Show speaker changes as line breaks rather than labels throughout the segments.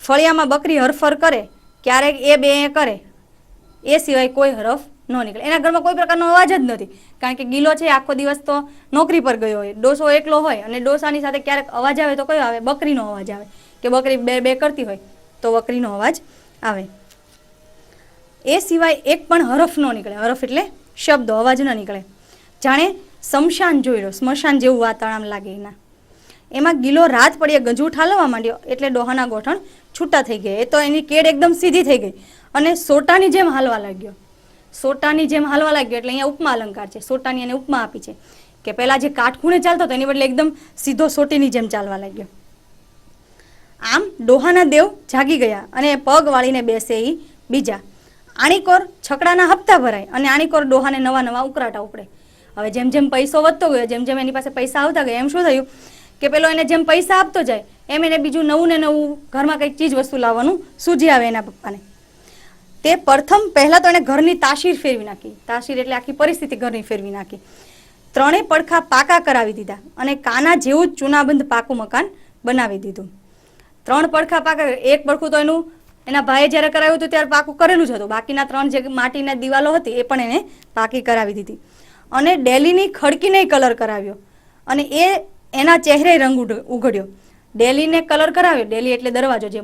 ફળિયામાં બકરી હરફર કરે, ક્યારેક એ બે કરે, એ સિવાય કોઈ હરફ ન નીકળે. એના ઘરમાં કોઈ પ્રકારનો અવાજ જ નથી. કારણ કે ગીલો છે, આખો દિવસ તો નોકરી પર ગયો હોય. ડોસો એકલો હોય અને ડોસાની સાથે ક્યારેક અવાજ આવે તો કયો આવે? બકરીનો અવાજ આવે. કે બકરી બે બે કરતી હોય તો બકરીનો અવાજ આવે. એ સિવાય એક પણ હરફ ન નીકળે. હરફ એટલે શબ્દો, અવાજ ન નીકળે. જાણે શમશાન જોઈ લો સ્મશાન જેવું વાતાવરણ લાગે એના. એમાં ગીલો રાત પડીએ ગજુ ઠાલવા માંડ્યો એટલે ડોહાના ગોઠણ છૂટા થઈ ગયા. એ તો એની કેડ એકદમ સીધી થઈ ગઈ. અને સોટાની જેમ હાલવા લાગ્યો. સોટાની જેમ હાલવા લાગ્યો એટલે અહીંયા ઉપમા અલંકાર છે. સોટાની એને ઉપમા આપી છે કે પહેલાં જે કાટખૂણે ચાલતો હતો એની બદલે એકદમ સીધો સોટીની જેમ ચાલવા લાગ્યો. આમ ડોહાના દેવ જાગી ગયા અને પગ વાળીને બેસે એ બીજા. આણીકોર છકડાના હપ્તા ભરાય અને આણીકોર ડોહાને નવા નવા ઉકરાટા ઉપડે. હવે જેમ જેમ પૈસો વધતો ગયો, જેમ જેમ એની પાસે પૈસા આવતા ગયા, એમ શું થયું? કે પેલો એને જેમ પૈસા આપતો જાય એમ એને બીજું નવું ને નવું ઘરમાં કંઈક ચીજ વસ્તુ લાવવાનું સૂજી આવે એના પપ્પાને. તે પ્રથમ પહેલાં તો એણે ઘરની તાસીર ફેરવી નાખી. તાસીર એટલે આખી પરિસ્થિતિ ઘરની ફેરવી નાખી. ત્રણેય પડખા પાકા કરાવી દીધા અને કાના જેવું જ ચૂનાબંધ પાકું મકાન બનાવી દીધું. ત્રણ પડખા પાકા, એક પડખું તો એનું, એના ભાઈએ જ્યારે કરાવ્યું હતું ત્યારે પાકું કરેલું જ હતું. બાકીના ત્રણ જે માટીના દિવાલો હતી એ પણ એને પાકી કરાવી દીધી. અને ડેલીની ખડકીને કલર કરાવ્યો. અને એ એના ચહેરે રંગ ઉઘડ્યો. ડેલીને કલર કરાવ્યો ડેલી એટલે દરવાજો જે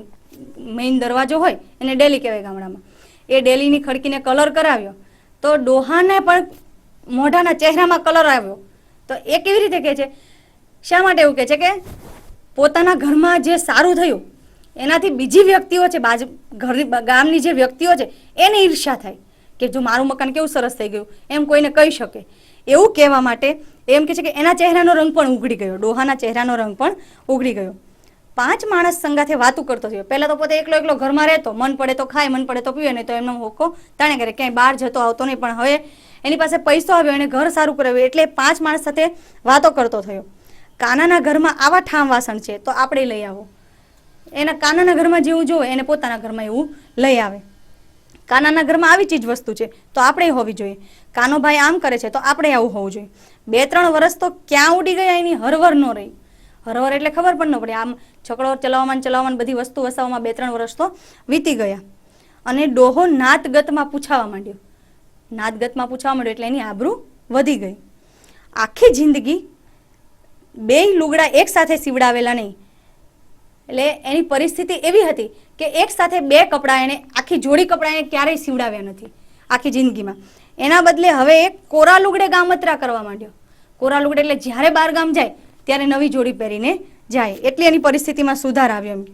મેઇન દરવાજો હોય, એને ડેલી કહેવાય ગામડામાં. એ ડેલીની ખડકીને કલર કરાવ્યો, તો ડોહાને પણ મોઢાના ચહેરામાં કલર આવ્યો. તો એ કેવી રીતે કહે છે? શા માટે એવું કહે છે કે પોતાના ઘરમાં જે સારું થયું, એનાથી બીજી વ્યક્તિઓ છે, બાજુ ઘરની ગામની જે વ્યક્તિઓ છે, એને ઈર્ષ્યા થાય કે જો મારું મકાન કેવું સરસ થઈ ગયું, એમ કોઈને કહી શકે. એવું કહેવા માટે એમ કે છે કે એના ચહેરાનો રંગ પણ ઉઘડી ગયો, ડોહાના ચહેરાનો રંગ પણ ઉઘડી ગયો. પાંચ માણસ સંગાથે વાતું કરતો થયો. પહેલાં તો પોતે એકલો એકલો ઘરમાં રહેતો, મન પડે તો ખાય, મન પડે તો પીવે, નહીં તો એમનો હોકો તાણે કરે ક્યાંય બહાર જતો આવતો નહીં. પણ હવે એની પાસે પૈસો આવ્યો, એને ઘર સારું કરાવ્યું, એટલે પાંચ માણસ સાથે વાતો કરતો થયો. કાનાના ઘરમાં આવા ઠામ વાસણ છે, તો આપણે લઈ આવો. એના કાનાના ઘરમાં જેવું જોવે, એને પોતાના ઘરમાં એવું લઈ આવે. કાનાના ઘરમાં આવી ચીજ વસ્તુ છે, તો આપણે હોવી જોઈએ. કાનો ભાઈ આમ કરે છે, તો આપણે આવું હોવું જોઈએ. બે ત્રણ વર્ષ તો ક્યાં ઉડી ગયા એની હરવર ન રહી. હરવર એટલે ખબર પણ ન પડી. આમ છકડો ચલાવવામાં ચલાવવામાં બધી વસ્તુ વસાવવામાં બે ત્રણ વર્ષ તો વીતી ગયા. અને ડોહો નાતગતમાં પૂછાવા માંડ્યો. નાતગતમાં પૂછાવા માંડ્યો એટલે એની આબરૂ વધી ગઈ. આખી જિંદગી બે લુગડા એક સાથે સીવડાવેલા નહીં. એટલે એની પરિસ્થિતિ એવી હતી કે એક સાથે બે કપડાં એણે, આખી જોડી કપડાં એને ક્યારેય સીવડાવ્યા નથી. આખી જિંદગીમાં. એના બદલે હવે કોરા લુગડે ગામત્રા કરવા માંડ્યો. કોરા લુગડે એટલે જ્યારે બાર ગામ જાય, ત્યારે નવી જોડી પહેરીને જાય. એટલે એની પરિસ્થિતિમાં સુધાર આવ્યો એમ.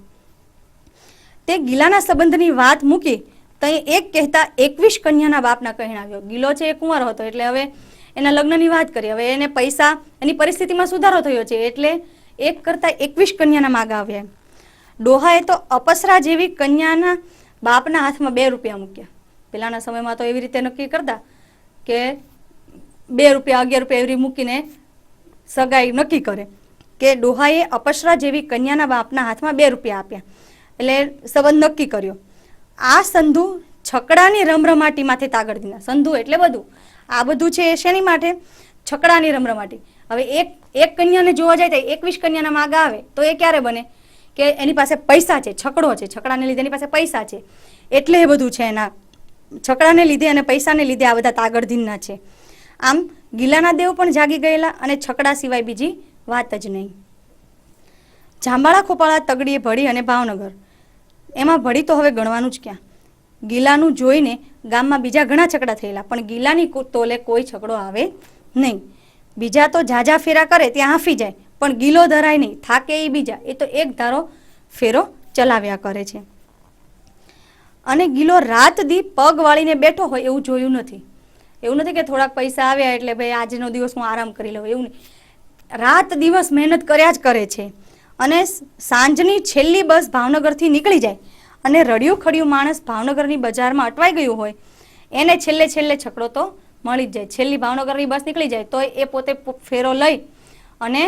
તે ગિલાના સંબંધની વાત મૂકી તો એક કહેતા એકવીસ કન્યાના બાપના કહેણાવ્યો ગિલો છે એ કુંવારો હતો, એટલે હવે એના લગ્નની વાત કરી. હવે એને પૈસા, એની પરિસ્થિતિમાં સુધારો થયો છે, એટલે એક કરતાં એકવીસ કન્યાના માગા આવ્યા ડોહાએ તો અપસરા જેવી કન્યાના બાપના હાથમાં બે રૂપિયા મૂક્યા. પહેલાંના સમયમાં તો એવી રીતે નક્કી કરતા કે બે રૂપિયા, અગિયાર રૂપિયા એવી મૂકીને સગાઈ નક્કી કરે. કે ડોહાએ અપસરા જેવી કન્યાના બાપના હાથમાં બે રૂપિયા આપ્યા. એટલે સંબંધ નક્કી કર્યો. આ સંધુ છકડાની રમરમાટીમાંથી તાગડ દીના સંધુ એટલે બધું. આ બધું છે એ શેની માટે? છકડાની રમરમાટી. હવે એક એક કન્યાને જોવા જાય તો એકવીસ કન્યાના માગ આવે, તો એ ક્યારે બને? કે એની પાસે પૈસા છે, છકડો છે. છકડાને લીધે એની પાસે પૈસા છે. એટલે એ બધું છે એના છકડાને લીધે અને પૈસાને લીધે આ બધા તાગડધીનના છે. આમ ગીલાના દેવ પણ જાગી ગયેલા અને છકડા સિવાય બીજી વાત જ નહીં. જાંબાળા ખોપાળા તગડીએ ભળી અને ભાવનગર. એમાં ભળી તો હવે ગણવાનું જ ક્યાં? ગીલાનું જોઈને ગામમાં બીજા ઘણા છકડા થયેલા, પણ ગીલાની તોલે કોઈ છકડો આવે નહીં. બીજા તો ઝાઝા ફેરા કરે, ત્યાં હાંફી જાય, પણ ગીલો ધરાય નહીં, થાકે એ બીજા. એ તો એક ધારો ફેરો ચલાવ્યા કરે છે. અને ગિલો રાત દી પગ વાળીને બેઠો હોય એવું જોયું નથી. એવું નથી કે થોડાક પૈસા આવ્યા એટલે ભાઈ આજનો દિવસ હું આરામ કરી લઉં, એવું નહીં. રાત દિવસ મહેનત કર્યા જ કરે છે. અને સાંજની છેલ્લી બસ ભાવનગરથી નીકળી જાય અને રડિયું ખડિયું માણસ ભાવનગરની બજારમાં અટવાઈ ગયું હોય, એને છેલ્લે છેલ્લે છકડો તો મળી જ જાય. છેલ્લી ભાવનગરની બસ નીકળી જાય તો એ પોતે ફેરો લઈ અને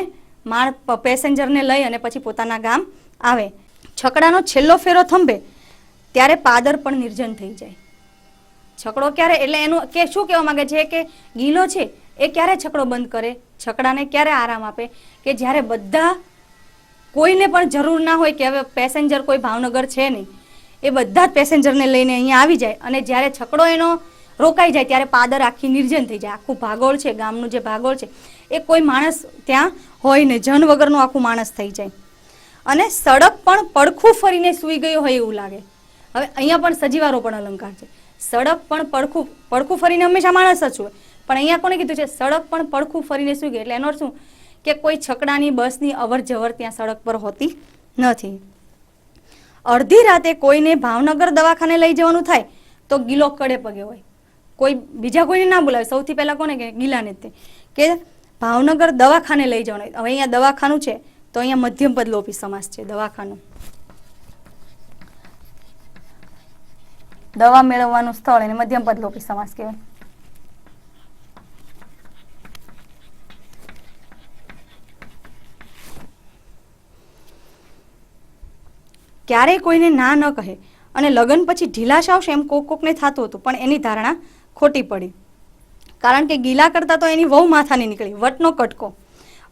માણ પેસેન્જરને લઈ અને પછી પોતાના ગામ આવે. છકડાનો છેલ્લો ફેરો થંભે ત્યારે પાદર પણ નિર્જન થઈ જાય. છકડો ક્યારે, એટલે એનું કે શું કહેવા માંગે છે? કે ગીલો છે, એ ક્યારે છકડો બંધ કરે? છકડાને ક્યારે આરામ આપે? કે જ્યારે બધા કોઈને પણ જરૂર ના હોય કે હવે પેસેન્જર કોઈ ભાવનગર છે નહીં, એ બધા જ પેસેન્જરને લઈને અહીંયા આવી જાય અને જ્યારે છકડો એનો રોકાઈ જાય ત્યારે પાદર આખી નિર્જન થઈ જાય. આખું ભાગોળ છે, ગામનું જે ભાગોળ છે, એ કોઈ માણસ ત્યાં હોય ને જન વગરનું આખું માણસ થઈ જાય. અને સડક પણ પડખું ફરીને સૂઈ ગયો હોય એવું લાગે. હવે અહીંયા પણ સજીવારો પણ અલંકાર છે. સડક પણ પડખું પડખું ફરીને હંમેશા માણસ જ હોય. પણ અહીંયા કોને કીધું છે? સડક પણ પડખું ફરીને શું એટલે એનો શું? કે કોઈ છકડાની, બસની અવર જવર ત્યાં સડક પર હોતી નથી. અડધી રાતે કોઈને ભાવનગર દવાખાને લઈ જવાનું થાય તો ગિલો કડે પગે હોય. કોઈ બીજા કોઈને ના બોલાવે. સૌથી પહેલાં કોને કે? ગિલાને તે. કે ભાવનગર દવાખાને લઈ જવાનું હવે અહીંયા દવાખાનું છે તો અહીંયા મધ્યમ પદ લોપી સમાસ છે. દવાખાનું. દવા મેળવવાનું સ્થળ એને મધ્યમ પદ લોપી સમાસ કહેવાય. ક્યારેય કોઈને ના ન કહે અને લગ્ન પછી ઢીલાશ આવશે એમ કોક કોકને થતું હતું, પણ એની ધારણા ખોટી પડી. કારણ કે ગીલા કરતાં તો એની વહુ માથાની નીકળી, વટનો કટકો.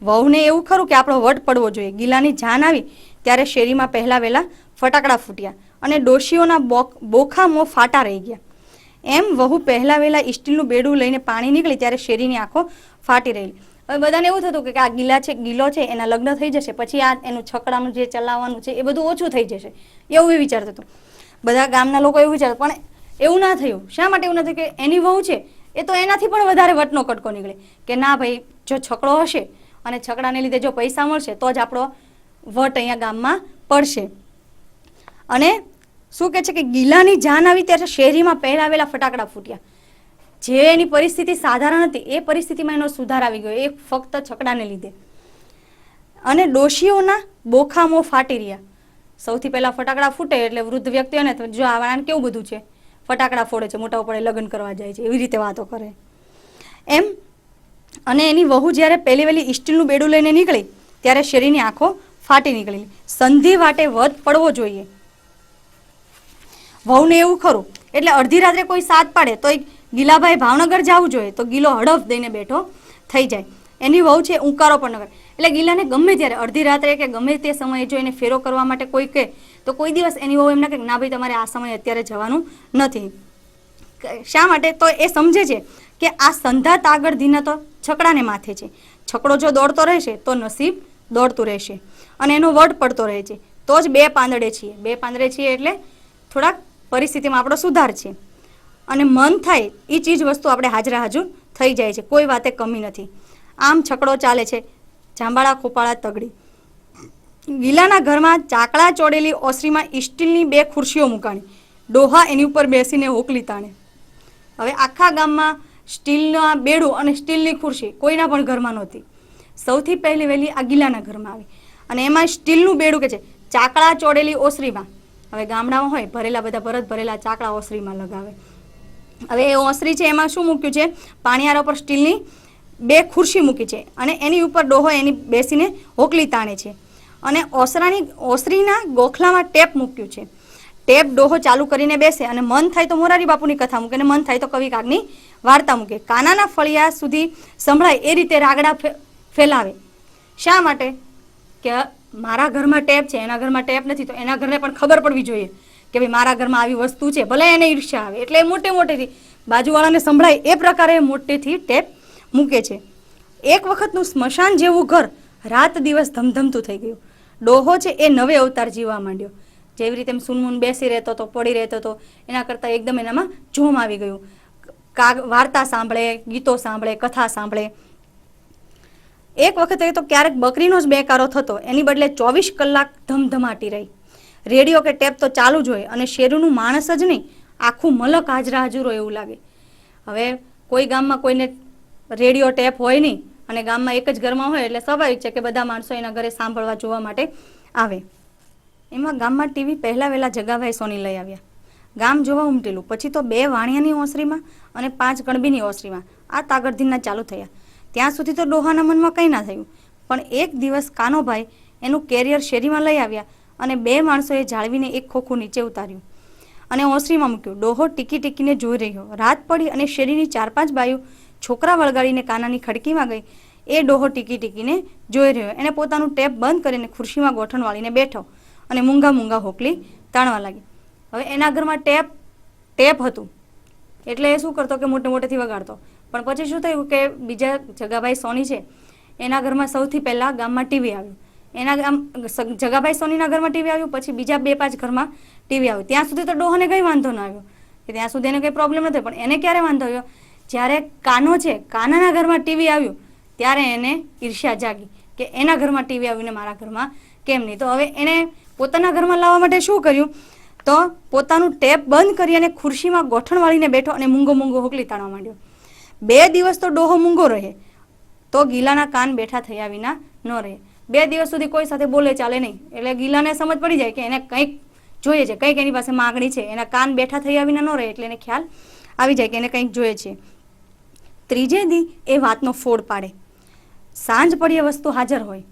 વહુને એવું ખરું કે આપણો વટ પડવો જોઈએ. ગીલાની જાન આવી, ત્યારે શેરીમાં પહેલા વહેલા ફટાકડા ફૂટ્યા. અને ડોશીઓના બોક બોખા મોં ફાટા રહી ગયા. એમ વહુ પહેલા વહેલા સ્ટીલનું બેડું લઈને પાણી નીકળી ત્યારે શેરીની આંખો ફાટી રહેલી હવે બધાને એવું થતું કે આ ગીલા છે, ગીલો છે, એના લગ્ન થઈ જશે, પછી આ એનું છકડાનું જે ચલાવવાનું છે, એ બધું ઓછું થઈ જશે. એવું એ વિચારતું હતું. બધા ગામના લોકો એવું વિચારતા, પણ એવું ના થયું. શા માટે એવું નથી કે એની વહુ છે, એ તો એનાથી પણ વધારે વટનો કટકો નીકળે. કે ના ભાઈ, જો છકડો હશે અને છકડાને લીધે જો પૈસા મળશે, તો જ આપણો વટ અહીંયા ગામમાં પડશે. અને શું કહે છે કે ગીલાની જાન આવી ત્યારે શેરીમાં પહેરાવેલા ફટાકડા ફૂટ્યા. જે એની પરિસ્થિતિ સાધારણ હતી, એ પરિસ્થિતિમાં એનો સુધાર આવી ગયો એ ફક્ત છકડાને લીધે. અને ડોશીઓના બોખામો ફાટી રહ્યા. સૌથી પહેલા ફટાકડા ફૂટે એટલે વૃદ્ધ વ્યક્તિઓને જો આ કેવું બધું છે? ફટાકડા ફોડે છે, મોટા ઉપડે લગ્ન કરવા જાય છે, એવી રીતે વાતો કરે. એમ, અને એની વહુ જ્યારે પહેલી વહેલી સ્ટીલનું બેડું લઈને નીકળી, ત્યારે શેરીની આંખો ફાટી નીકળેલી. સંધિ વાટે વધ પડવો જોઈએ. વહુને એવું ખરું. એટલે અડધી રાત્રે કોઈ સાથ પાડે તો ગીલાભાઈ ભાવનગર જવું જોઈએ. તો ગીલો હડફ દઈને બેઠો થઈ જાય. એની વહુ છે ઉંકારો પણ ન એટલે ગીલાને ગમે ત્યારે અડધી રાત્રે કે ગમે તે સમયે જો એને ફેરો કરવા માટે કોઈ કહે, તો કોઈ દિવસ એની વહુ એમને કહે ના ભાઈ, તમારે આ સમયે અત્યારે જવાનું નથી. શા માટે? તો એ સમજે છે કે આ સંધા તાગડ ધીના તો છકડાને માથે છે. છકડો જો દોડતો રહેશે, તો નસીબ દોડતું રહેશે. અને એનો વડ પડતો રહે છે. તો જ બે પાંદડે છીએ. બે પાંદડે છીએ એટલે થોડાક પરિસ્થિતિમાં આપણો સુધાર છે. અને મન થાય એ ચીજ વસ્તુ આપણે હાજરા હાજર થઈ જાય છે. કોઈ વાતે કમી નથી. આમ છકડો ચાલે છે. જાંબાળા ખોપાળા તગડી. ગીલાના ઘરમાં ચાકડા ચોડેલી ઓસરીમાં સ્ટીલની બે ખુરશીઓ મુકાણી. ડોહા એની ઉપર બેસીને હોકલી તાણે. હવે આખા ગામમાં સ્ટીલના બેડું અને સ્ટીલની ખુરશી કોઈના પણ ઘરમાં નહોતી. સૌથી પહેલી વહેલી આ ગીલાના ઘરમાં આવી. અને એમાં સ્ટીલનું બેડું કે છે? ચાકડા ચોડેલી ઓસરીમાં. હવે ગામડામાં હોય ભરેલા બધા ભરત ભરેલા ચાકડા ઓસરીમાં લગાવે. હવે એ ઓસરી છે એમાં શું મૂક્યું છે? પાણીયારા ઉપર સ્ટીલની બે ખુરશી મૂકી છે અને એની ઉપર ડોહો એની બેસીને હોકલી તાણે છે. અને ઓસરાની, ઓસરીના ગોખલામાં ટેપ મૂક્યું છે. ટેપ ડોહો ચાલુ કરીને બેસે અને મન થાય તો મોરારી બાપુની કથા મૂકે અને મન થાય તો કવિ કાગની વાર્તા મૂકે. કાનાના ફળિયા સુધી સંભળાય એ રીતે રાગડા ફેલાવે. શા માટે? કે મારા ઘરમાં ટેપ છે, એના ઘરમાં ટેપ નથી, તો એના ઘરને પણ ખબર પડવી જોઈએ કે ભાઈ મારા ઘરમાં આવી વસ્તુ છે, ભલે એને ઈર્ષ્યા આવે. એટલે મોટે મોટેથી બાજુવાળાને સંભળાય એ પ્રકારે મોટેથી ટેપ મૂકે છે. એક વખતનું સ્મશાન જેવું ઘર રાત દિવસ ધમધમતું થઈ ગયું. ડોહો છે એ નવે અવતાર જીવવા માંડ્યો. જેવી રીતે સુનમુન બેસી રહેતો હતો, પડી રહેતો હતો, એના કરતાં એકદમ એનામાં જોમ આવી ગયું. કાગ વાર્તા સાંભળે, ગીતો સાંભળે, કથા સાંભળે એક વખતે તો ક્યારેક બકરીનો જ બેકારો થતો, એની બદલે ચોવીસ કલાક ધમધમાટી રહી. રેડિયો કે ટેપ તો ચાલુ જ હોય અને શેરુનું માણસ જ નહીં, આખું મલક હાજરા હાજર હોય એવું લાગે. હવે કોઈ ગામમાં કોઈને રેડિયો ટેપ હોય નહીં અને ગામમાં એક જ ઘરમાં હોય એટલે સ્વાભાવિક છે કે બધા માણસો એના ઘરે સાંભળવા જોવા માટે આવે. એમાં ગામમાં ટીવી પહેલાં વહેલા જગાભાઈ સોની લઈ આવ્યા. ગામ જોવા ઉમટેલું. પછી તો બે વાણિયાની ઓસરીમાં અને પાંચ ગણબીની ઓસરીમાં. આ તાગડધીનના ચાલુ થયા. ત્યાં સુધી તો ડોહાના મનમાં કંઈ ના થયું. પણ એક દિવસ કાનોભાઈ એનું કેરિયર શેરીમાં લઈ આવ્યા અને બે માણસોએ જાળવીને એક ખોખું નીચે ઉતાર્યું. અને ઓસરીમાં મૂક્યું. ડોહો ટીકી ટીકીને જોઈ રહ્યો. રાત પડી અને શેરીની ચાર પાંચ બાયું છોકરા વળગાડીને કાનાની ખડકીમાં ગઈ. એ ડોહો ટીકી ટીકીને જોઈ રહ્યો. એને પોતાનું ટેપ બંધ કરીને ખુરશીમાં ગોઠણ વાળીને બેઠો અને મૂંગા મૂંગા હોકલી તાણવા લાગી. હવે એના ઘરમાં ટેપ ટેપ હતું. એટલે એ શું કરતો કે મોટે મોટેથી વગાડતો. પણ પછી શું થયું કે બીજા જગાભાઈ સોની છે, એના ઘરમાં સૌથી પહેલાં ગામમાં ટીવી આવ્યું. એના ગામ જગાભાઈ સોનીના ઘરમાં ટીવી આવ્યું, પછી બીજા બે પાંચ ઘરમાં ટીવી આવ્યું. ત્યાં સુધી તો ડોહને કંઈ વાંધો ન આવ્યો. કે ત્યાં સુધી એને કંઈ પ્રોબ્લેમ નથી પણ એને ક્યારે વાંધો આવ્યો? જ્યારે કાનો છે, કાનાના ઘરમાં ટીવી આવ્યું, ત્યારે એને ઈર્ષ્યા જાગી કે એના ઘરમાં ટીવી આવ્યું ને મારા ઘરમાં કેમ નહીં? તો હવે એને પોતાના ઘરમાં લાવવા માટે શું કર્યું? તો પોતાનું ટેપ બંધ કરી અને ખુરશીમાં ગોઠણ વાળીને બેઠો અને મૂંગો મૂંગો હોકલી તાણવા માંડ્યો. બે દિવસ તો ડોહો મૂંગો રહે. તો ગીલાના કાન બેઠા થયા વિના ન રહે. બે દિવસ સુધી કોઈ સાથે બોલે ચાલે નહીં. એટલે ગીલાને સમજ પડી જાય કે એને કંઈક જોઈએ છે, કંઈક એની પાસે માગણી છે. એના કાન બેઠા થયા વિના ન રહે એટલે એને ખ્યાલ આવી જાય કે એને કંઈક જોઈએ છે. ત્રીજે દી એ વાતનો ફોડ પાડે. સાંજ પડીએ વસ્તુ હાજર હોય.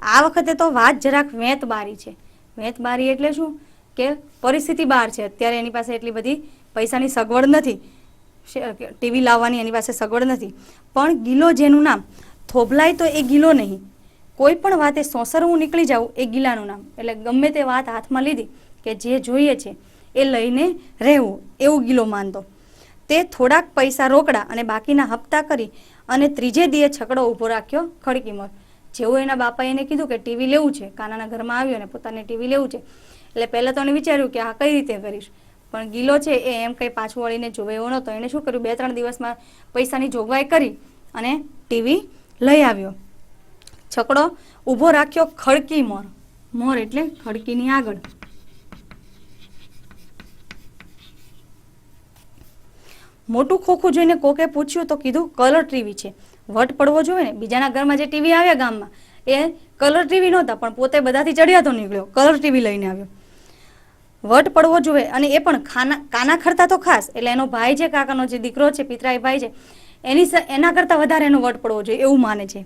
આ વખતે તો વાત જરાક વેત બારી છે. વેત બારી એટલે શું? કે પરિસ્થિતિ બહાર છે. અત્યારે એની પાસે એટલી બધી પૈસાની સગવડ નથી. ટીવી લાવવાની એની પાસે સગવડ નથી. પણ ગિલો જેનું નામ, થોભલાય તો એ ગિલો નહીં. કોઈ પણ વાતે સોસરવું નીકળી જાઉં એ ગિલાનું નામ. એટલે ગમે તે વાત હાથમાં લીધી કે જે જોઈએ છે, એ લઈને રહેવું, એવું ગિલો માનતો. તે થોડાક પૈસા રોકડા અને બાકીના હપ્તા કરી અને ત્રીજે દીએ છકડો ઊભો રાખ્યો ખડકીમર જેવું એના બાપાએ એને કીધું કે ટીવી લેવું છે. કાનાના ઘરમાં આવ્યો અને પોતાને ટીવી લેવું છે. એટલે પહેલાં તો એને વિચાર્યું કે આ કઈ રીતે કરીશ? પણ ગીલો છે એ એમ કંઈ પાછું વળીને જોવે એવો નહોતો. એણે શું કર્યું? બે ત્રણ દિવસમાં પૈસાની જોગવાઈ કરી અને ટીવી લઈ આવ્યો. છકડો ઊભો રાખ્યો ખડકી મોર. મોર એટલે ખડકીની આગળ. મોટું ખોખું જોઈને કોકે પૂછ્યું તો કીધું, કલર ટીવી છે. વટ પડવો જોઈએ ને? બીજાના ઘરમાં જે ટીવી આવ્યા ગામમાં, એ કલર ટીવી નહોતા, પણ પોતે બધાથી ચડિયાતો નીકળ્યો. કલર ટીવી લઈને આવ્યો. વટ પડવો જોઈએ અને એ પણ ખાના, કાના ખરતા તો ખાસ. એટલે એનો ભાઈ છે, કાકાનો જે દીકરો છે, પિતરાઈ ભાઈ છે, એની એના કરતાં વધારે એનો વટ પડવો જોઈએ એવું માને છે.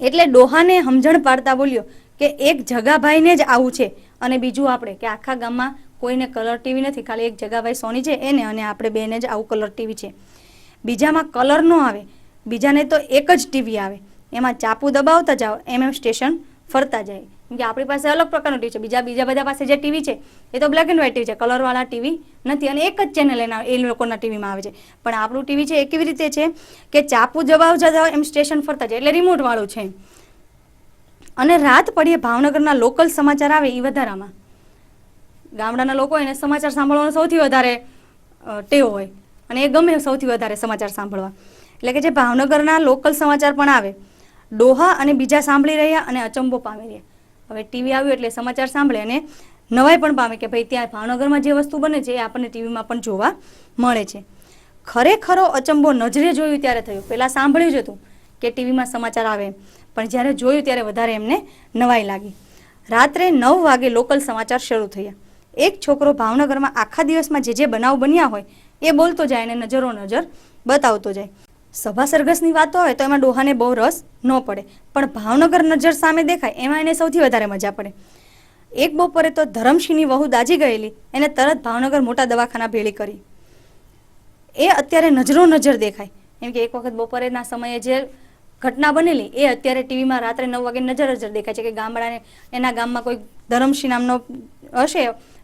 એટલે ડોહાને સમજણ પાડતા બોલ્યો કે એક જગાભાઈને જ આવું છે. અને બીજું આપણે કે આખા ગામમાં કોઈને કલર ટીવી નથી, ખાલી એક જગાભાઈ સોની છે, એને અને આપણે બેને જ આવું કલર ટીવી છે. બીજામાં કલર ન આવે. બીજાને તો એક જ ટીવી આવે. એમાં ચાપુ દબાવતા જાઓ. એમ એમ સ્ટેશન ફરતા જાય. કેમ કે આપણી પાસે અલગ પ્રકારનું ટીવી છે. બીજા બીજા બધા પાસે જે ટીવી છે, એ તો બ્લેક એન્ડ વ્હાઇટ ટીવી છે. કલરવાળા ટીવી નથી અને એક જ ચેનલ એના એ લોકોના ટીવીમાં આવે છે. પણ આપણું ટીવી છે એ કેવી રીતે છે કે ચાપુ દબાવતા જતા એમ સ્ટેશન ફરતા જાય. એટલે રિમોટવાળું છે. અને રાત પડીએ ભાવનગરના લોકલ સમાચાર આવે એ વધારામાં. ગામડાના લોકો એને સમાચાર સાંભળવાનો સૌથી વધારે ટેવ હોય. અને એ ગમે સૌથી વધારે સમાચાર સાંભળવા. એટલે કે જે ભાવનગરના લોકલ સમાચાર પણ આવે ડોહા અને બીજા સાંભળી રહ્યા અને અચંબો પામી રહ્યા. હવે ટીવી આવ્યું એટલે સમાચાર સાંભળે અને નવાઈ પણ પામે કે ભાઈ ત્યાં ભાવનગરમાં જે વસ્તુ બને છે એ આપણને ટીવીમાં પણ જોવા મળે છે. ખરેખરો અચંબો નજરે જોયું ત્યારે થયું. પહેલાં સાંભળ્યું જ હતું કે ટીવીમાં સમાચાર આવે પણ જ્યારે જોયું ત્યારે વધારે એમને નવાઈ લાગી. રાત્રે નવ વાગે લોકલ સમાચાર શરૂ થયા. એક છોકરો ભાવનગરમાં આખા દિવસમાં જે જે બનાવ બન્યા હોય એ બોલતો જાય અને નજરો નજર બતાવતો જાય. સભા સરઘસની વાતો હોય તો એમાં ડોહાને બહુ રસ ન પડે. પણ ભાવનગર નજર સામે દેખાય, એમાં એને સૌથી વધારે મજા પડે. એક બપોરે તો ધરમસિંહની વહુ દાજી ગયેલી, એને તરત ભાવનગર મોટા દવાખાના ભેળી કરી. એ અત્યારે નજરો નજર દેખાય. એમ કે એક વખત બપોરેના સમયે જે ઘટના બનેલી, એ અત્યારે ટીવીમાં રાત્રે નવ વાગે નજર નજર દેખાય છે કે ગામડાને, એના ગામમાં કોઈ ધરમસિંહ નામનો હશે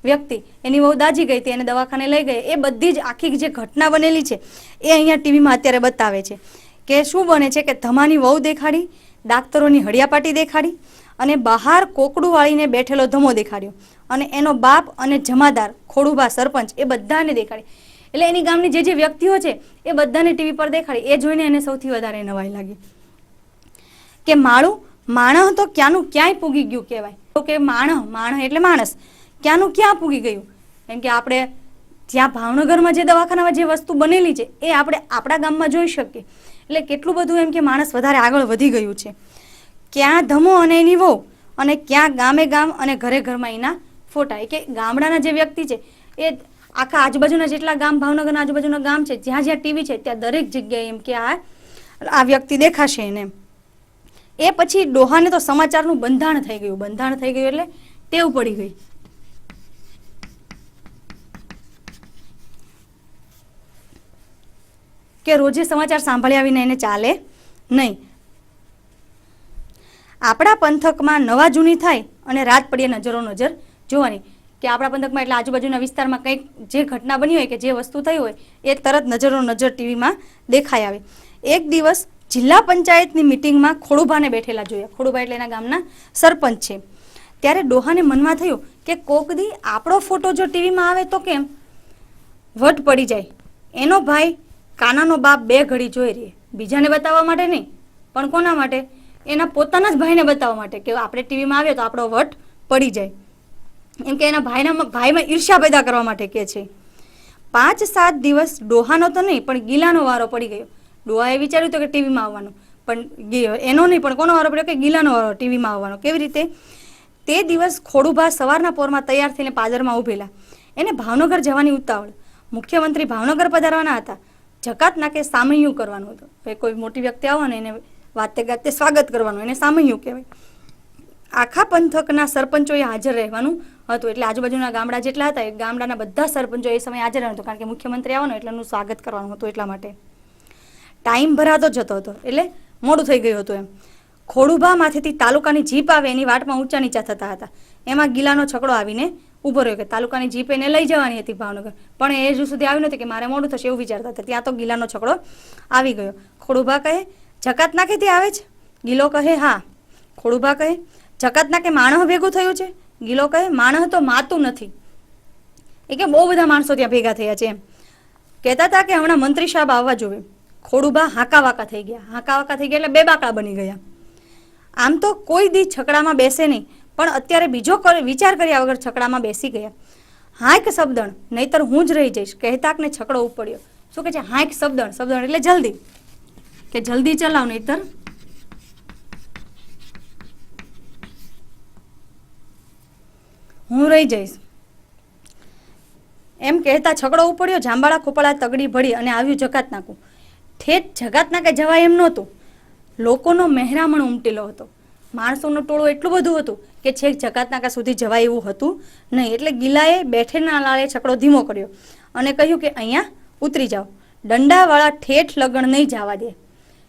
વ્યક્તિ એની બહુ દાજી ગઈ હતી, એને દવાખાને લઈ ગઈ. એ બધી જ આખી જે ઘટના બનેલી છે, એ અહીંયા ટીવીમાં અત્યારે બતાવે છે કે શું બને છે કે ધમાની વહુ દેખાડી ડાક્ટરોની હળિયાપાટી દેખાડી અને બહાર કોકડું વાળીને બેઠેલો ધમો દેખાડ્યો. અને એનો બાપ અને જમાદાર, ખોડુભા સરપંચ, એ બધાને દેખાડી. એટલે એની ગામની જે જે વ્યક્તિઓ છે, એ બધાને ટીવી પર દેખાડી. એ જોઈને એને સૌથી વધારે નવાઈ લાગી. કે માળું માણસ તો ક્યાંનું ક્યાંય પૂગી ગયું કહેવાય. તો કે માણસ માણસ એટલે માણસ. ક્યાંનું ક્યાં પૂગી ગયું? એમ કે આપણે જ્યાં ભાવનગરમાં જે દવાખાનામાં જે વસ્તુ બનેલી છે, એ આપણે આપણા ગામમાં જોઈ શકીએ. એટલે કેટલું બધું એમ કે માણસ વધારે આગળ વધી ગયું છે. ક્યાં ધમો અને એની વહુ અને ક્યાં ગામે ગામ અને ઘરે ઘરમાં એના ફોટા. એ કે ગામડાના જે વ્યક્તિ છે, એ આખા આજુબાજુના જેટલા ગામ, ભાવનગરના આજુબાજુના ગામ છે, જ્યાં જ્યાં ટીવી છે, ત્યાં દરેક જગ્યાએ એમ કે આ આ વ્યક્તિ દેખાશે એને. એ પછી ડોહાને તો સમાચારનું બંધાણ થઈ ગયું. બંધાણ થઈ ગયું એટલે ટેવ પડી ગઈ. કે રોજે સમાચાર સાંભળ્યા વિના એને ચાલે નહીં. આપણા પંથકમાં નવા જૂની થાય અને રાત પડીએ નજરો નજર જોવાની. કે આપણા પંથકમાં એટલે આજુબાજુના વિસ્તારમાં કંઈક જે ઘટના બની હોય કે જે વસ્તુ થઈ હોય, એ તરત નજરો નજર ટીવીમાં દેખાઈ આવે. એક દિવસ જિલ્લા પંચાયતની મિટિંગમાં ખોડુભાને બેઠેલા જોયા. ખોડુભા એટલે એના ગામના સરપંચ છે. ત્યારે ડોહાને મનમાં થયું કે કોક દી આપણો ફોટો જો ટીવીમાં આવે તો કેમ? વટ પડી જાય. એનો ભાઈ કાનાનો બાપ બે ઘડી જોઈ રહે. બીજાને બતાવવા માટે નહીં, પણ કોના માટે? એના પોતાના જ ભાઈને બતાવવા માટે કે આપણે ટીવીમાં આવ્યો તો આપણો વટ પડી જાય. એમ કે એના ભાઈના ભાઈમાં ઈર્ષ્યા પેદા કરવા માટે કે છે. પાંચ સાત દિવસ ડોહાનો તો નહીં, પણ ગીલાનો વારો પડી ગયો. ડોહાએ વિચાર્યું તો કે ટીવીમાં આવવાનો. પણ એનો નહીં, પણ કોનો વારો પડ્યો? કે ગીલાનો વારો ટીવીમાં આવવાનો. કેવી રીતે? તે દિવસ ખોડુભા સવારના પોરમાં તૈયાર થઈને પાદરમાં ઊભેલા. એને ભાવનગર જવાની ઉતાવળ. મુખ્યમંત્રી ભાવનગર પધારવાના હતા. જકાત કે સામૈયું કરવાનું હતું. હવે કોઈ મોટી વ્યક્તિ આવે ને એને વાતે ગાતે સ્વાગત કરવાનું, એને સામૈયું કહેવાય. આખા પંથકના સરપંચોએ હાજર રહેવાનું હતું. એટલે આજુબાજુના ગામડા જેટલા હતા, એ ગામડાના બધા સરપંચો એ સમયે હાજર રહેવાનું હતું. કારણ કે મુખ્યમંત્રી આવવાનો એટલે એનું સ્વાગત કરવાનું હતું એટલા માટે. ટાઈમ ભરાતો જતો હતો. એટલે મોડું થઈ ગયું હતું એમ. ખોડુભામાંથીથી તાલુકાની જીપ આવે એની વાટમાં ઊંચા નીચા થતા હતા. એમાં ગીલાનો છકડો આવીને ઊભો રહ્યો કે તાલુકાની જીપ એને લઈ જવાની હતી ભાવનગર. પણ એ હજુ સુધી આવ્યું નથી કે મારે મોડું થશે એવું વિચારતા હતા. ત્યાં તો ગીલાનો છકડો આવી ગયો. ખોડુભા કહે જકાત નાખેથી આવે છે? ગીલો કહે, હા. ખોડુભા કહે જકાત નાખે માણસ ભેગું થયું છે? ગીલો કહે માણસ તો માતું નથી. એ કે બહુ બધા માણસો ત્યાં ભેગા થયા છે એમ. કહેતા હતા કે હમણાં મંત્રી સાહેબ આવવા જોવે ખોડુભા હાકા વાકા થઈ ગયા. હાકા વાકા થઈ ગયા એટલે બે બાકડા બની ગયા. આમ તો કોઈ દી છકડામાં બેસે નહીં. પણ અત્યારે બીજો વિચાર કર્યા વગર છકડામાં બેસી ગયા. હાંક શબ્દણ, નહીતર હું જ રહી જઈશ. કહેતાકને છકડો ઉપડ્યો. શું કે છે? હાંક શબ્દણ. શબ્દણ એટલે જલ્દી. કે જલ્દી ચલાવ, નહીતર હું રહી જઈશ. એમ કહેતા છકડો ઉપડ્યો, જાંબાળા ખોપળા તગડી ભળી અને આવ્યું જકાત નાકું ઠેઠ જગાત નાકે જવાય એમ નહોતું. લોકોનો મહેરામણ ઉમટેલો હતો. માણસોનો ટોળો એટલું બધું હતું કે છેક જકાતનાકા સુધી જવાય એવું હતું નહીં. એટલે ગિલાએ બેઠેના લાળે છકડો ધીમો કર્યો અને કહ્યું કે અહીંયા ઉતરી જાઓ. દંડાવાળા ઠેઠ લગણ નહીં જવા દે.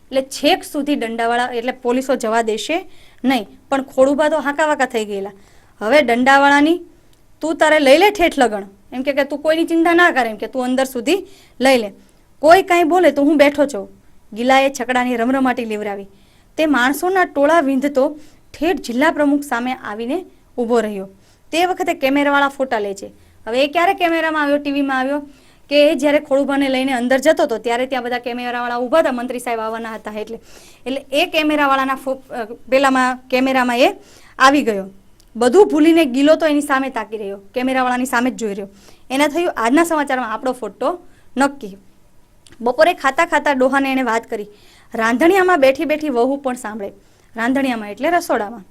એટલે છેક સુધી દંડાવાળા એટલે પોલીસો જવા દેશે નહીં. પણ ખોડુભા તો હાંકાવાકા થઈ ગયેલા. હવે દંડાવાળાની તું તારે લઈ લે ઠેઠ લગણ. એમ કે કે તું કોઈની ચિંતા ના કરે. એમ કે, તું અંદર સુધી લઈ લે. કોઈ કાંઈ બોલે તો હું બેઠો છું. ગિલાએ છકડાની રમરમાટી લેવરાવી તે માણસોના ટોળા વિંધતો ઠેઠ જિલ્લા પ્રમુખ સામે આવીને ઊભો રહ્યો. તે વખતે કેમેરાવાળા ફોટા લે છે. હવે એ ક્યારે કેમેરામાં આવ્યો, ટીવીમાં આવ્યો? કે એ જ્યારે ખોડુભાને લઈને અંદર જતો હતો, ત્યારે ત્યાં બધા કેમેરાવાળા ઊભા હતા, મંત્રી સાહેબ આવવાના હતા એટલે. એટલે એ કેમેરાવાળાના પેલામાં, કેમેરામાં એ આવી ગયો. બધું ભૂલીને ગીલો તો એની સામે તાકી રહ્યો, કેમેરાવાળાની સામે જ જોઈ રહ્યો. એને થયું આજના સમાચારમાં આપણો ફોટો નક્કી. બપોરે ખાતા ખાતા ડોહાને એણે વાત કરી. રાંધણિયામાં બેઠી બેઠી વહુ પણ સાંભળે. રાંધણિયામાં એટલે રસોડામાં.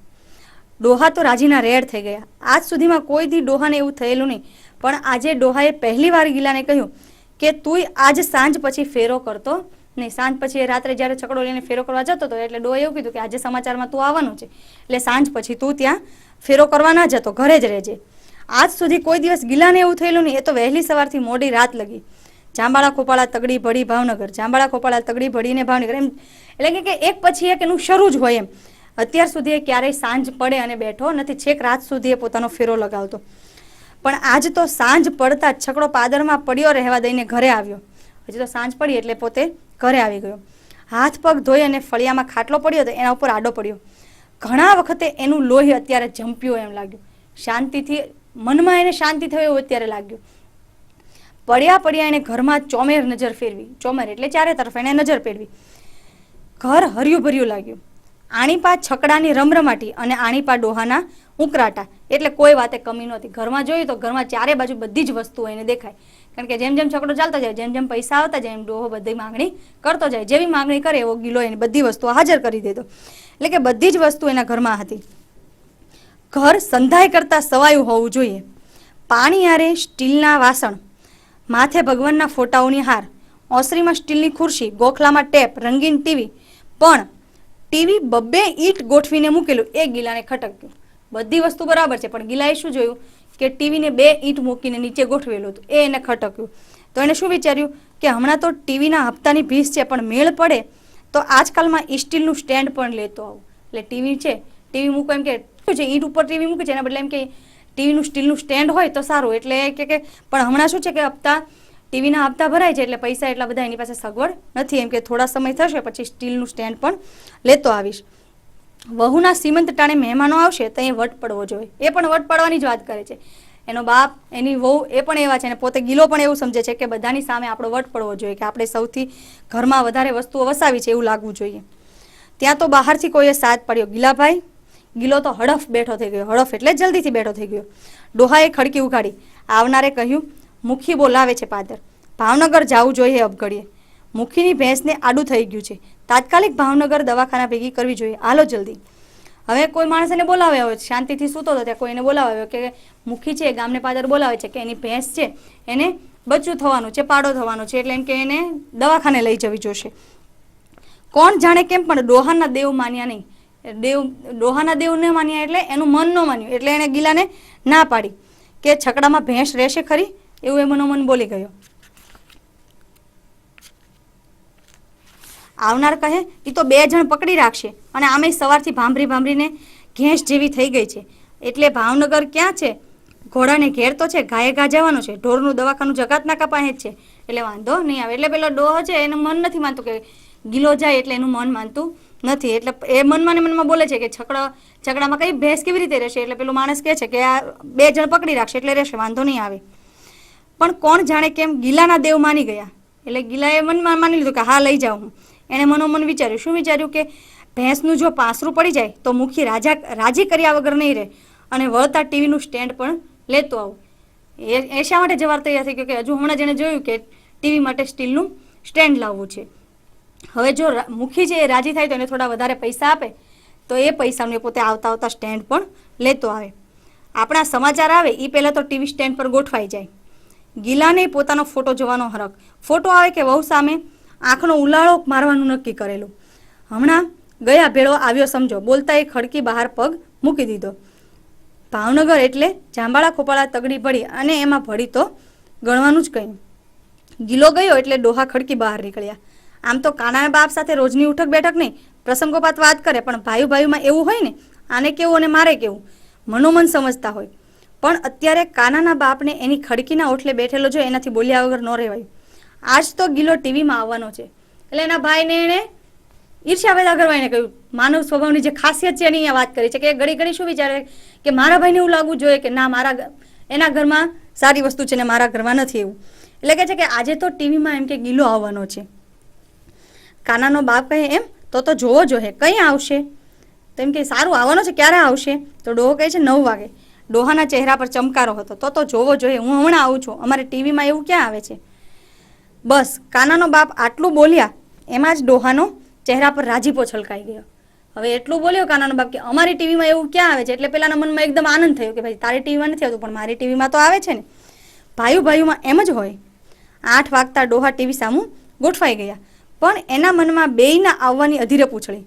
ડોહા તો રાજીના રેડ થઈ ગયા. આજ સુધીમાં કોઈ દી ડોહાને એવું થયેલું નહીં. પણ આજે ડોહાએ પહેલી વાર ગીલાને કહ્યું કે તુંય આજ સાંજ પછી ફેરો કરતો નહીં. સાંજ પછી રાત્રે જ્યારે છકડો લઈને ફેરો કરવા જતો હતો એટલે ડોહાએ એવું કીધું કે આજે સમાચારમાં તું આવવાનું છે. એટલે સાંજ પછી તું ત્યાં ફેરો કરવા ના જતો, ઘરે જ રહેજે. આજ સુધી કોઈ દિવસ ગીલાને એવું થયેલું નહીં. એ તો વહેલી સવારથી મોડી રાત લગી. જાંબાળા ખોપાળા તગડી ભળી ભાવનગર, જાંબાળા ખોપાળા તગડી ભળીને ભાવનગર એમ. એટલે કે- એક પછી એક એનું શરૂ જ હોય એમ. અત્યાર સુધી એ ક્યારેય સાંજ પડે અને બેઠો નથી. છેક રાત સુધી એ પોતાનો ફેરો લગાવતો. પણ આજ તો સાંજ પડતા છકડો પાદરમાં પડ્યો રહેવા દઈને ઘરે આવ્યો. હજી તો સાંજ પડી એટલે પોતે ઘરે આવી ગયો. હાથ પગ ધોઈ અને ફળિયામાં ખાટલો પડ્યો તો એના ઉપર આડો પડ્યો. ઘણા વખતે એનું લોહી અત્યારે જંપ્યું એમ લાગ્યું. શાંતિથી મનમાં એને શાંતિ થયો એવું અત્યારે લાગ્યું. પડ્યા પડ્યા એને ઘરમાં ચોમેર નજર ફેરવી. ચોમેર એટલે ચારે તરફ એને નજર ફેરવી ઘર હર્યું ભર્યું લાગ્યું. આણીપા છકડાની રમરમાટી અને આણીપા ડોહાના ઉકરાટા. એટલે કોઈ વાતે કમી નહોતી. ઘરમાં જોયું તો ઘરમાં ચારે બાજુ બધી જ વસ્તુઓ એને દેખાય. કારણ કે જેમ જેમ છકડો ચાલતો જાય, જેમ જેમ પૈસા આવતા જાય, એમ ડોહો બધી માંગણી કરતો જાય. જેવી માંગણી કરે એવો ગીલો એની બધી વસ્તુઓ હાજર કરી દેતો. એટલે કે બધી જ વસ્તુ એના ઘરમાં હતી. ઘર સંધાય કરતાં સવાયું હોવું જોઈએ. પાણી આરે સ્ટીલના વાસણ માથે ભગવાનના ફોટાઓની હાર, ઓસરીમાં સ્ટીલની ખુરશી, ગોખલામાં ટેપ, રંગીન ટીવી. પણ ટીવી બબ્બે ઈંટ ગોઠવીને મૂકેલું, એ ગીલાને ખટક્યું. બધી વસ્તુ બરાબર છે, પણ ગીલાએ શું જોયું? કે ટીવીને બે ઈંટ મૂકીને નીચે ગોઠવેલું હતું, એ એને ખટક્યું. તો એણે શું વિચાર્યું? કે હમણાં તો ટીવીના હપ્તાની ભીસ છે, પણ મેળ પડે તો આજકાલમાં સ્ટીલનું સ્ટેન્ડ પણ લેતો આવું. એટલે ટીવી છે, ટીવી મૂકો એમ કે, શું છે, ઈંટ ઉપર ટીવી મૂકે છે, એના બદલે એમ કે ટીવીનું સ્ટીલનું સ્ટેન્ડ હોય તો સારું. એટલે કે કે પણ હમણાં શું છે કે હપ્તા, ટીવીના હપ્તા ભરાય છે એટલે પૈસા એટલા બધા એની પાસે સગવડ નથી. એમ કે થોડા સમય થશે પછી સ્ટીલનું સ્ટેન્ડ પણ લેતો આવીશ. વહુના સીમંત ટાણે મહેમાનો આવશે તો એ વટ પડવો જોઈએ. એ પણ વટ પડવાની જ વાત કરે છે. એનો બાપ, એની વહુ એ પણ એવા છે અને પોતે ગિલો પણ એવું સમજે છે કે બધાની સામે આપણો વટ પડવો જોઈએ, કે આપણે સૌથી ઘરમાં વધારે વસ્તુઓ વસાવી છે એવું લાગવું જોઈએ. ત્યાં તો બહારથી કોઈએ સાથ પડ્યો. ગીલાભાઈ ગીલો તો હડફ બેઠો થઈ ગયો, હડફ એટલે જલ્દીથી બેઠો થઈ ગયો. ડોહાએ ખડકી ઉગાડી આવનારે કહ્યું, મુખી બોલાવે છે પાદર. ભાવનગર જવું જોઈએ અબઘડીએ મુખીની ભેંસને આડું થઈ ગયું છે. તાત્કાલિક ભાવનગર દવાખાના ભેગી કરવી જોઈએ. હાલો જલ્દી. હવે કોઈ માણસ એને બોલાવે હોય, શાંતિથી સૂતો હતો ત્યાં કોઈને બોલાવે કે મુખી છે, ગામને પાદર બોલાવે છે, કે એની ભેંસ છે, એને બચ્ચું થવાનું છે, પાડો થવાનો છે, એટલે એમ કે એને દવાખાને લઈ જવી જોશે. કોણ જાણે કેમ પણ ડોહાના દેવ માન્યા નહીં. દેવ ડોહાના દેવ ન માન્યા એટલે એનું મન ન માન્યું, એટલે એણે ગીલાને ના પાડી કે છકડામાં ભેંસ રહેશે ખરી? એવું એ મનોમન બોલી ગયો. આવનાર કહે એ તો બે જણ પકડી રાખશે અને આમે સવારથી ભાંભરી ભાંભરીને ઘેંસ જેવી થઈ ગઈ છે. એટલે ભાવનગર ક્યાં છે? ઘોડાને ઘેર તો છે, ગાયે ઘા જવાનું છે. ઢોરનું દવાખાનું જગાતના પાસે જ છે. એટલે વાંધો નહીં આવે. એટલે પેલો ડોહ છે, એનું મન નથી માનતું કે ગીલો જાય એટલે એનું મન માનતું નથી. એટલે એ મનમાં મનમાં બોલે છે કે છકડા, છકડામાં કઈ ભેંસ કેવી રીતે રહેશે? એટલે પેલું માણસ કહે છે કે આ બે જણ પકડી રાખશે એટલે રહેશે, વાંધો નહીં આવે. પણ કોણ જાણે કેમ ગીલાના દેવ માની ગયા? એટલે ગીલાએ મનમાં માની લીધું કે હા, લઈ જાઉં હું. એણે મનોમન વિચાર્યું. શું વિચાર્યું કે ભેંસનું જો પાસરું પડી જાય, તો મુખી રાજા, રાજી કર્યા વગર નહીં રહે અને વળતા ટીવીનું સ્ટેન્ડ પણ લેતો આવું. એ શા માટે જવાબ તૈયાર થઈ ગયો કે હજુ હમણાં જેણે જોયું કે ટીવી માટે સ્ટીલનું સ્ટેન્ડ લાવવું છે? હવે જો મુખી છે એ રાજી થાય તો એને થોડા વધારે પૈસા આપે, તો એ પૈસાનું એ પોતે આવતા આવતા સ્ટેન્ડ પણ લેતો આવે. આપણા સમાચાર આવે એ પહેલાં તો ટીવી સ્ટેન્ડ પર ગોઠવાઈ જાય. ગિલાને પોતાનો ફોટો જોવાનો હરક ફોટો આવે કે વહુ સામે, આંખનો ઉલાળો મારવાનું નક્કી કરેલું. હમણાં ગયા ભેળો આવ્યો સમજો, બોલતા એ ખડકી બહાર પગ મૂકી દીધો. ભાવનગર એટલે જાંબાળા ખોપાળા તગડી પડી અને એમાં ભળી તો ગણવાનું જ કહ્યું. ગિલો ગયો એટલે ડોહા ખડકી બહાર નીકળ્યા. આમ તો કાનાના બાપ સાથે રોજની ઉઠક બેઠક નહીં, પ્રસંગોપાત વાત કરે, પણ ભાઈ ભાઈમાં એવું હોય ને, આને કેવું અને મારે કેવું, મનોમન સમજતા હોય. પણ અત્યારે કાનાના બાપને એની ખડકીના ઓઠલે બેઠેલો જો એનાથી બોલ્યા વગર ન રહેવાયું. આજ તો ગિલો ટીવીમાં આવવાનો છે. એટલે એના ભાઈને એણે ઈર્ષ્યા પેદા કરવાને કહ્યું, માનવ સ્વભાવની જે ખાસિયત છે એની અહીંયા વાત કરી છે. કે ઘડી ઘડી શું વિચારે? કે મારા ભાઈને એવું લાગવું જોઈએ કે ના, મારા એના ઘરમાં સારી વસ્તુ છે ને મારા ઘરમાં નથી એવું. એટલે કે છે કે આજે તો ટીવીમાં એમ કે ગીલો આવવાનો છે. કાનાનો બાપ કહે, એમ? તો તો જોવો જોઈએ કંઈ આવશે? તો એમ કે સારું, આવવાનો છે, ક્યારે આવશે? તો ડોહો કહે છે, નવ વાગે. ડોહાના ચહેરા પર ચમકારો હતો. તો તો જોવો જોઈએ હું હમણાં આવું છું. અમારે ટીવીમાં એવું ક્યાં આવે છે? બસ, કાનાનો બાપ આટલું બોલ્યા, એમાં જ ડોહાનો ચહેરા પર રાજીપો છલકાઈ ગયો. હવે એટલું બોલ્યો કાનાનો બાપ કે, અમારી ટીવીમાં એવું ક્યાં આવે છે? એટલે પેલાના મનમાં એકદમ આનંદ થયો કે, ભાઈ, તારી ટીવીમાં નથી આવતું, પણ મારી ટીવીમાં તો આવે છે ને. ભાઈઓ ભાઈઓમાં એમ જ હોય. આઠ વાગતા ડોહા ટીવી સામું ગોઠવાઈ ગયા. પણ એના મનમાં બેયના આવવાની અધીરે પૂછડી.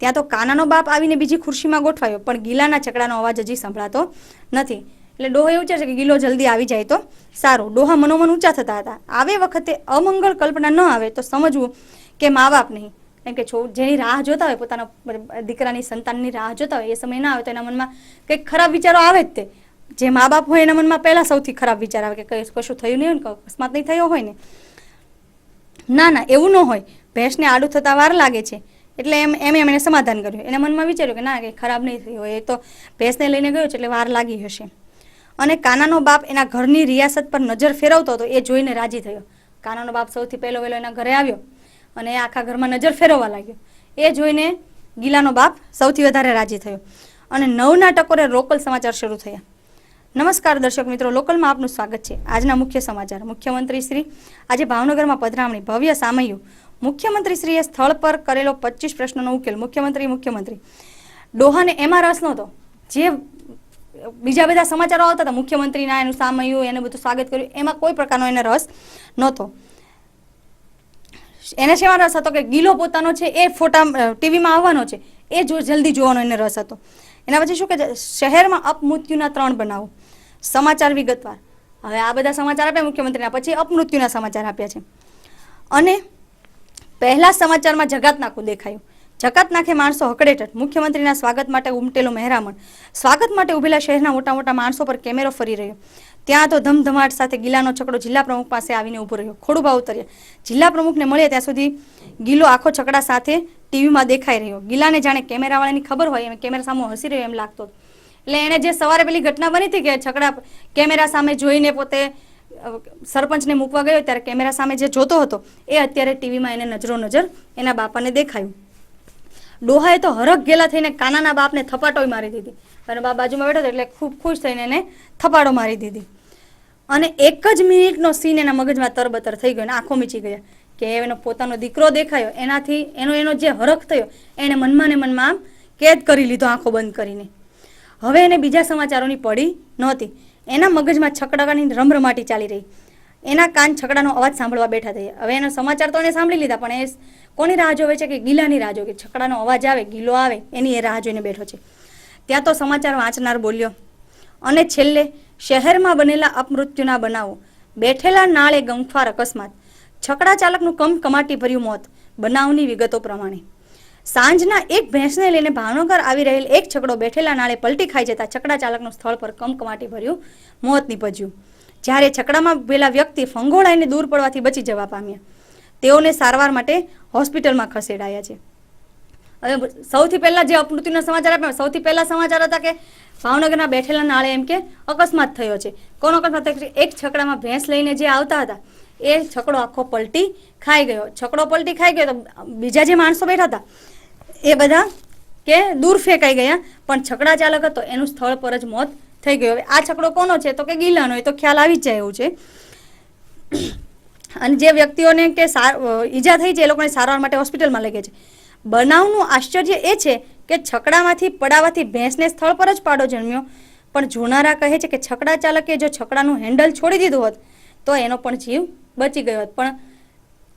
ત્યાં તો કાનાનો બાપ આવીને બીજી ખુરશીમાં ગોઠવાયો, પણ ગીલાના ચકડાનો અવાજ હજી સંભળાતો નથી. એટલે ડોહો એવું છે કે ગીલો જલ્દી આવી જાય તો. સારું, ડોહા મનોમન ઊંચા થતા હતા. આવે વખતે અમંગળ કલ્પના ન આવે તો સમજવું કે મા બાપ નહીં. કેમ કે છો, જેની રાહ જોતા હોય, પોતાના દીકરાની સંતાનની રાહ જોતા હોય, એ સમય ના આવે તો એના મનમાં કંઈક ખરાબ વિચારો આવે જ તે. જે મા બાપ હોય એના મનમાં પહેલાં સૌથી ખરાબ વિચાર આવે કે કશું થયું નહીં હોય અકસ્માત નહીં થયો હોય ને. ના ના, એવું ન હોય. ભેંસને આડું થતાં વાર લાગે છે. એટલે એમ એમ એમ એને સમાધાન કર્યું. એના મનમાં વિચાર્યું કે ના, કંઈ ખરાબ નહીં થયું હોય. એ તો ભેંસને લઈને ગયો છે એટલે વાર લાગી હશે. અને કાનાનો બાપ એના ઘરની રિયાસત પર નજર ફેરવતો હતો, એ જોઈને રાજી થયો. કાનાનો બાપ સૌથી પહેલો વહેલો એના ઘરે આવ્યો અને આખા ઘરમાં નજર ફેરવવા લાગ્યો. એ જોઈને ગીલાનો બાપ સૌથી વધારે રાજી થયો. અને નવના ટકોરે રોકલ સમાચાર શરૂ થયા. નમસ્કાર દર્શક મિત્રો, લોકલમાં આપનું સ્વાગત છે. આજના મુખ્ય સમાચાર. મુખ્યમંત્રી શ્રી આજે ભાવનગરમાં પધરામણી. ભવ્ય સામયું મુખ્યમંત્રી શ્રીએ સ્થળ પર કરેલો પચીસ પ્રશ્નોનો ઉકેલ. મુખ્યમંત્રી મુખ્યમંત્રી. ડોહાને એમાં રસ નહોતો. જે બીજા બધા સમાચારો આવતા હતા, મુખ્યમંત્રીના એનું સામયું એને બધું સ્વાગત કર્યું, એમાં કોઈ પ્રકારનો એને રસ નહોતો. એને શેમાં રસ હતો કે ગીલો પોતાનો છે, એ ફોટા ટીવીમાં આવવાનો છે, એ જો જલ્દી જોવાનો એને રસ હતો. એના પછી શું કે શહેરમાં અપમૃત્યુના ત્રણ બનાવો. સમાચાર વિગતવાર. હવે આ બધા સમાચાર આપ્યા મુખ્યમંત્રીના, પછી અપમૃત્યુના સમાચાર આપ્યા છે. અને પહેલા સમાચારમાં જગાત નાકું દેખાયું. જકાત નાખે માણસો હકડેટ મુખ્યમંત્રીના સ્વાગત માટે ઉમટેલું મહેરામણ. સ્વાગત માટે ઉભેલા શહેરના મોટા મોટા માણસો પર કેમેરો ફરી રહ્યો. ત્યાં તો ધમધમાટ સાથે ગિલાનો છકડો જિલ્લા પ્રમુખ પાસે આવીને ઊભો રહ્યો. ખોડુભા ઉતર્યા. જિલ્લા પ્રમુખને મળ્યા ત્યાં સુધી ગિલો આખો છકડા સાથે ટીવીમાં દેખાઈ રહ્યો. ગિલાને જાણે કેમેરાવાળાની ખબર હોય, એમ કેમેરા સામે હસી રહ્યો એમ લાગતો એટલે એણે જે સવારે પેલી ઘટના બની હતી કે છકડા કેમેરા સામે જોઈને પોતે સરપંચને મૂકવા ગયો, ત્યારે કેમેરા સામે જે જોતો હતો, એ અત્યારે ટીવીમાં એને નજરો નજર એના બાપાને દેખાયું. ડોહાએ તો હરખ ગેલા થઈને કાનાના બાપને થપાટોય મારી દીધી. અને બાપ બાજુમાં બેઠો એટલે ખૂબ ખુશ થઈને એને થપાડો મારી દીધી. અને એક જ મિનિટનો સીન એના મગજમાં તરબતર થઈ ગયો અને આંખો મીચી ગયા. કે એનો પોતાનો દીકરો દેખાયો, એનાથી એનો એનો જે હરખ થયો એણે મનમાં ને મનમાં આમ કેદ કરી લીધો આંખો બંધ કરીને. હવે એને બીજા સમાચારોની પડી નહોતી. એના મગજમાં છકડાની રમરમાટી ચાલી રહી. એના કાન છકડાનો અવાજ સાંભળવા બેઠા થયા. હવે એનો સમાચાર તો એને સાંભળી લીધા, પણ એ કોની રાહ જોવે છે કે ગીલાની રાહ જોવે? છકડાનો અવાજ આવે, ગીલો આવે, એની એ રાહ જોઈને બેઠો છે. ત્યાં તો સમાચાર વાંચનાર બોલ્યો, અને છેલ્લે શહેરમાં બનેલા અપમૃત્યુના બનાવો. બેઠેલા નાળે ગંફાર અકસ્માત. છકડા ચાલકનું કમ કમાટી ભર્યું મોત, બનાવની વિગતો પ્રમાણે. સાંજના એક ભેંસને લઈને ભાવનગર આવી રહેલ એક છકડો બેઠેલા નાળે પલટી ખાઈ જતા છકડા ચાલકનું સ્થળ પર કમકમાટી ભર્યું, મોત નીપજ્યું. જ્યારે છકડામાં પેલા વ્યક્તિ ફંગોળાઈને દૂર પડવાથી બચી જવા પામ્યા. તેઓને સારવાર માટે હોસ્પિટલમાં ખસેડાયા છે. હવે સૌથી પહેલાં જે અપમૃત્યુના સમાચાર આપ્યા, સૌથી પહેલાં સમાચાર હતા કે ભાવનગરના બેઠેલા નાળે એમ કે અકસ્માત થયો છે. કોનો અકસ્માત થયો એક છકડામાં ભેંસ લઈને જે આવતા હતા. એ છકડો આખો પલટી ખાઈ ગયો. છકડો પલટી ખાઈ ગયો તો બીજા જે માણસો બેઠા હતા, એ બધા કે દૂર ફેંકાઈ ગયા. પણ છકડા ચાલક હતો, એનું સ્થળ પર જ મોત થઈ ગયું. હવે આ છકડો કોનો છે? તો કે ગીલાનો એ તો ખ્યાલ આવી જ જાય એવું છે. અને જે વ્યક્તિઓને કે ઈજા થઈ છે, એ લોકોને સારવાર માટે હોસ્પિટલમાં લઈ ગયા છે. બનાવનું આશ્ચર્ય એ છે કે છકડામાંથી પડાવાથી ભેંસને સ્થળ પર જ પાડો જન્મ્યો. પણ જોનારા કહે છે કે છકડા ચાલકે જો છકડાનું હેન્ડલ છોડી દીધું હોત, તો એનો પણ જીવ બચી ગયો હોત. પણ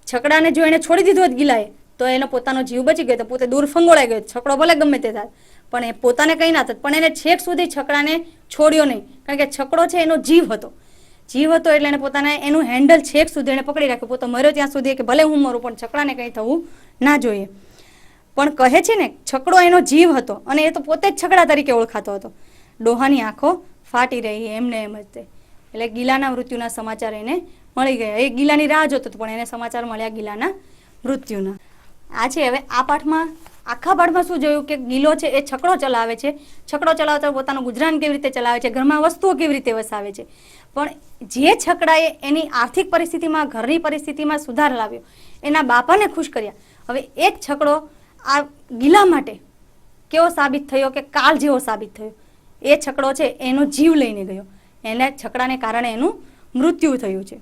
છકડાને જો એને છોડી દીધું હોત ગિલાએ, તો એનો પોતાનો જીવ બચી ગયો તો પોતે દૂર ફંગોળાઈ ગયો. છકડો ભલે ગમે તે થાય, પણ એ પોતાને કંઈ ના થત. પણ એને છેક સુધી છકડાને છોડ્યો નહીં. કારણ કે છકડો છે એનો જીવ હતો. જીવ હતો એટલે એને પોતાને એનું હેન્ડલ છેક સુધી એને પકડી રાખ્યું. પોતો મર્યો ત્યાં સુધી કે ભલે હું મરું, પણ છકડાને કંઈ થવું ના જોઈએ. પણ કહે છે ને, છકડો એનો જીવ હતો અને એ તો પોતે જ છકડા તરીકે ઓળખાતો હતો. ડોહાની આંખો ફાટી રહી, એમને એમ જ તે. એટલે ગીલાના મૃત્યુના સમાચાર એને મળી ગયા. એ ગિલાની રાહ જોતો પણ એને સમાચાર મળ્યા ગિલાના મૃત્યુના. આ છે, હવે આ પાઠમાં, આખા પાઠમાં શું જોયું કે ગિલો છે, એ છકડો ચલાવે છે. છકડો ચલાવતા પોતાનું ગુજરાન કેવી રીતે ચલાવે છે, ઘરમાં વસ્તુઓ કેવી રીતે વસાવે છે. પણ જે છકડાએ એની આર્થિક પરિસ્થિતિમાં, ઘરની પરિસ્થિતિમાં સુધાર લાવ્યો, એના બાપાને ખુશ કર્યા. હવે એ જ છકડો આ ગિલા માટે કેવો સાબિત થયો કે કાલ જેવો સાબિત થયો? એ છકડો છે, એનો જીવ લઈને ગયો. એને છકડાને કારણે એનું મૃત્યુ થયું છે.